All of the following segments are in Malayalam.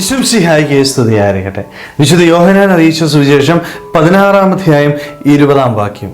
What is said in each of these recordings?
വിശുംസിഹായിക്ക് സ്തുതിയായിരിക്കട്ടെ. വിശുദ്ധ യോഹനാൻ അറിയിച്ച സുവിശേഷം പതിനാറാം അധ്യായം ഇരുപതാം വാക്യം.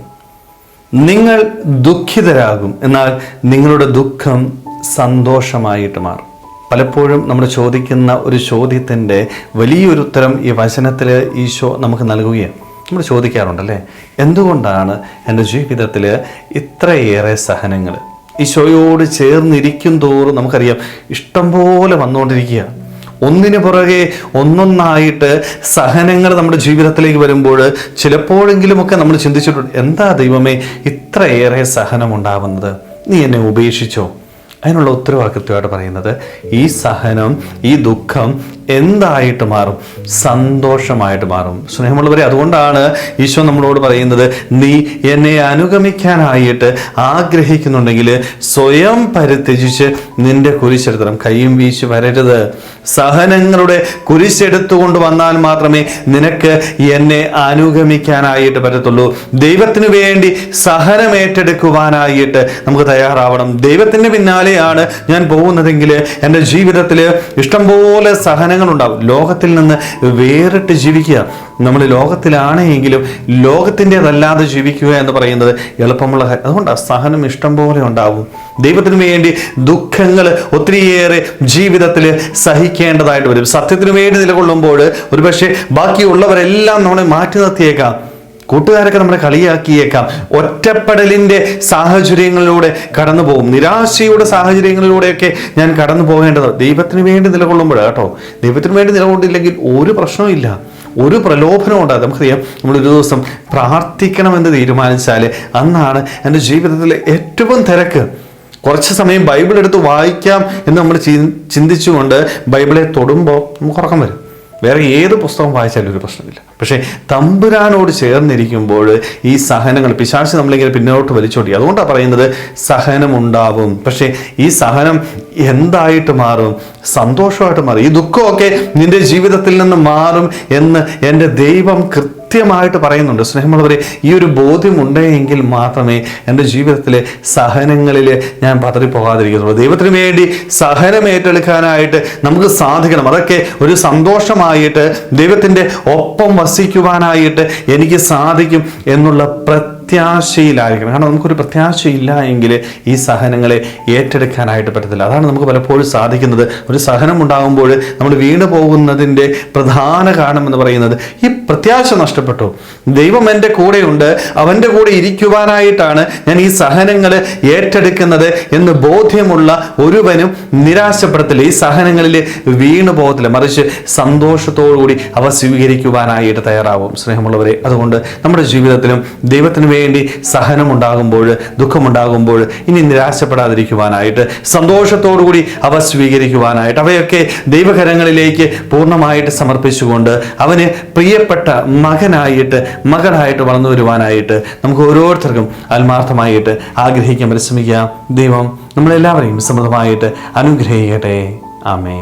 നിങ്ങൾ ദുഃഖിതരാകും എന്നാൽ നിങ്ങളുടെ ദുഃഖം സന്തോഷമായിട്ട് മാറും. പലപ്പോഴും നമ്മൾ ചോദിക്കുന്ന ഒരു ചോദ്യത്തിന്റെ വലിയൊരു ഉത്തരം ഈ വചനത്തിൽ ഈശോ നമുക്ക് നൽകുകയാണ്. നമ്മൾ ചോദിക്കാറുണ്ടല്ലേ? എന്തുകൊണ്ടാണ് എന്റെ ജീവിതത്തിൽ ഇത്രയേറെ സഹനങ്ങൾ? ഈശോയോട് ചേർന്നിരിക്കും തോറും നമുക്കറിയാം ഇഷ്ടം പോലെ വന്നുകൊണ്ടിരിക്കുക ഒന്നിനു പുറകെ ഒന്നൊന്നായിട്ട് സഹനങ്ങൾ നമ്മുടെ ജീവിതത്തിലേക്ക് വരുമ്പോൾ ചിലപ്പോഴെങ്കിലുമൊക്കെ നമ്മൾ ചിന്തിച്ചിട്ടുണ്ട് എന്താ ദൈവമേ ഇത്രയേറെ സഹനം ഉണ്ടാവുന്നത് നീ എന്നെ ഉപേക്ഷിച്ചോ? അതിനുള്ള ഉത്തരവാദിത്വമായിട്ട് പറയുന്നത് ഈ സഹനം ഈ ദുഃഖം എന്തായിട്ട് മാറും? സന്തോഷമായിട്ട് മാറും. സ്നേഹമുള്ളവരെ അതുകൊണ്ടാണ് ഈശോ നമ്മളോട് പറയുന്നത് നീ എന്നെ അനുഗമിക്കാനായിട്ട് ആഗ്രഹിക്കുന്നുണ്ടെങ്കിൽ സ്വയം പരിത്യജിച്ച് നിന്റെ കുരിശെടുത്തണം. കൈയും വീശി വരരുത്. സഹനങ്ങളുടെ കുരിശെടുത്തുകൊണ്ട് വന്നാൽ മാത്രമേ നിനക്ക് എന്നെ അനുഗമിക്കാനായിട്ട് പറ്റത്തുള്ളൂ. ദൈവത്തിന് വേണ്ടി സഹനം ഏറ്റെടുക്കുവാനായിട്ട് നമുക്ക് തയ്യാറാവണം. ദൈവത്തിന് പിന്നാലെയാണ് ഞാൻ പോകുന്നതെങ്കിൽ എന്റെ ജീവിതത്തിൽ ഇഷ്ടംപോലെ സഹനങ്ങൾ ഉണ്ടാവും ലോകത്തിൽ നിന്ന് വേറിട്ട് ജീവിക്കുക. നമ്മൾ ലോകത്തിലാണെങ്കിലും ലോകത്തിന്റെതല്ലാതെ ജീവിക്കുക എന്ന് പറയുന്നത് എളുപ്പമുള്ള അതുകൊണ്ട് സഹനം ഇഷ്ടം പോലെ ഉണ്ടാവും. ദൈവത്തിന് വേണ്ടി ദുഃഖങ്ങൾ ഒത്തിരിയേറെ ജീവിതത്തിൽ സഹിക്കേണ്ടതായിട്ട് വരും. സത്യത്തിനു വേണ്ടി നിലകൊള്ളുമ്പോൾ ഒരുപക്ഷെ ബാക്കിയുള്ളവരെല്ലാം നമ്മളെ മാറ്റി നിർത്തിയേക്കാം. കൂട്ടുകാരൊക്കെ നമ്മളെ കളിയാക്കിയേക്കാം. ഒറ്റപ്പെടലിന്റെ സാഹചര്യങ്ങളിലൂടെ കടന്നു പോകും നിരാശയുടെ സാഹചര്യങ്ങളിലൂടെയൊക്കെ ഞാൻ കടന്നു പോകേണ്ടത് ദൈവത്തിന് വേണ്ടി നിലകൊള്ളുമ്പോൾ കേട്ടോ. ദൈവത്തിന് വേണ്ടി നിലകൊണ്ടില്ലെങ്കിൽ ഒരു പ്രശ്നവും ഇല്ല. ഒരു പ്രലോഭനം ഉണ്ടാകും നമുക്കറിയാം ഒരു ദിവസം പ്രാർത്ഥിക്കണമെന്ന് തീരുമാനിച്ചാൽ അന്നാണ് എന്റെ ജീവിതത്തിലെ ഏറ്റവും തിരക്ക്. കുറച്ച് സമയം ബൈബിൾ എടുത്ത് വായിക്കാം എന്ന് നമ്മൾ ചിന്തിച്ചുകൊണ്ട് ബൈബിളെ തൊടുമ്പോൾ നമുക്ക് ഉറക്കം വരും. വേറെ ഏത് പുസ്തകം വായിച്ചാലും ഒരു പ്രശ്നമില്ല. പക്ഷേ തമ്പുരാനോട് ചേർന്നിരിക്കുമ്പോൾ ഈ സഹനങ്ങൾ പിശാച് നമ്മളിങ്ങനെ പിന്നോട്ട് വലിച്ചോട്ടി. അതുകൊണ്ടാണ് പറയുന്നത് സഹനം ഉണ്ടാവും പക്ഷേ ഈ സഹനം എന്തായിട്ട് മാറും? സന്തോഷമായിട്ട് മാറും. ഈ ദുഃഖമൊക്കെ നിന്റെ ജീവിതത്തിൽ നിന്ന് മാറും എന്ന് എന്റെ ദൈവം കൃത്യമായിട്ട് പറയുന്നുണ്ട്. സ്നേഹമുള്ളവരെ ഈ ഒരു ബോധ്യമുണ്ടെങ്കിൽ മാത്രമേ എന്റെ ജീവിതത്തിലെ സഹനങ്ങളിൽ ഞാൻ പതറിപ്പോകാതിരിക്കുന്നുള്ളൂ. ദൈവത്തിന് വേണ്ടി സഹനം ഏറ്റെടുക്കാനായിട്ട് നമുക്ക് സാധിക്കണം. അതൊക്കെ ഒരു സന്തോഷമായിട്ട് ദൈവത്തിന്റെ ഒപ്പം വസിക്കുവാനായിട്ട് എനിക്ക് സാധിക്കും എന്നുള്ള പ്രത്യാശയിലായിരിക്കണം. കാരണം നമുക്കൊരു പ്രത്യാശയില്ല എങ്കിൽ ഈ സഹനങ്ങളെ ഏറ്റെടുക്കാനായിട്ട് പറ്റത്തില്ല. അതാണ് നമുക്ക് പലപ്പോഴും സാധിക്കുന്നത്. ഒരു സഹനം ഉണ്ടാകുമ്പോൾ നമ്മൾ വീണു പോകുന്നതിന്റെ പ്രധാന കാരണം എന്ന് പറയുന്നത് ഈ പ്രത്യാശ നഷ്ടപ്പെട്ടു. ദൈവം എന്റെ കൂടെയുണ്ട്. അവന്റെ കൂടെ ഇരിക്കുവാനായിട്ടാണ് ഞാൻ ഈ സഹനങ്ങൾ ഏറ്റെടുക്കുന്നത് എന്ന് ബോധ്യമുള്ള ഒരുവനും നിരാശപ്പെടത്തില്ല. ഈ സഹനങ്ങളിൽ വീണു പോകത്തില്ല. മറിച്ച് സന്തോഷത്തോടുകൂടി അവ സ്വീകരിക്കുവാനായിട്ട് തയ്യാറാവും. സ്നേഹമുള്ളവരെ അതുകൊണ്ട് നമ്മുടെ ജീവിതത്തിലും ദൈവത്തിന് വേണ്ടി സഹനമുണ്ടാകുമ്പോൾ ദുഃഖമുണ്ടാകുമ്പോൾ ഇനി നിരാശപ്പെടാതിരിക്കുവാനായിട്ട് സന്തോഷത്തോടുകൂടി അവ സ്വീകരിക്കുവാനായിട്ട് അവയൊക്കെ ദൈവകരങ്ങളിലേക്ക് പൂർണമായിട്ട് സമർപ്പിച്ചുകൊണ്ട് അവന് പ്രിയപ്പെട്ട മകനായിട്ട് മകളായിട്ട് വളർന്നു വരുവാനായിട്ട് നമുക്ക് ഓരോരുത്തർക്കും ആത്മാർത്ഥമായിട്ട് ആഗ്രഹിക്കാൻ പരിശ്രമിക്കാം. ദൈവം നമ്മളെല്ലാവരെയും സമൃദ്ധമായിട്ട് അനുഗ്രഹിക്കട്ടെ. ആമേ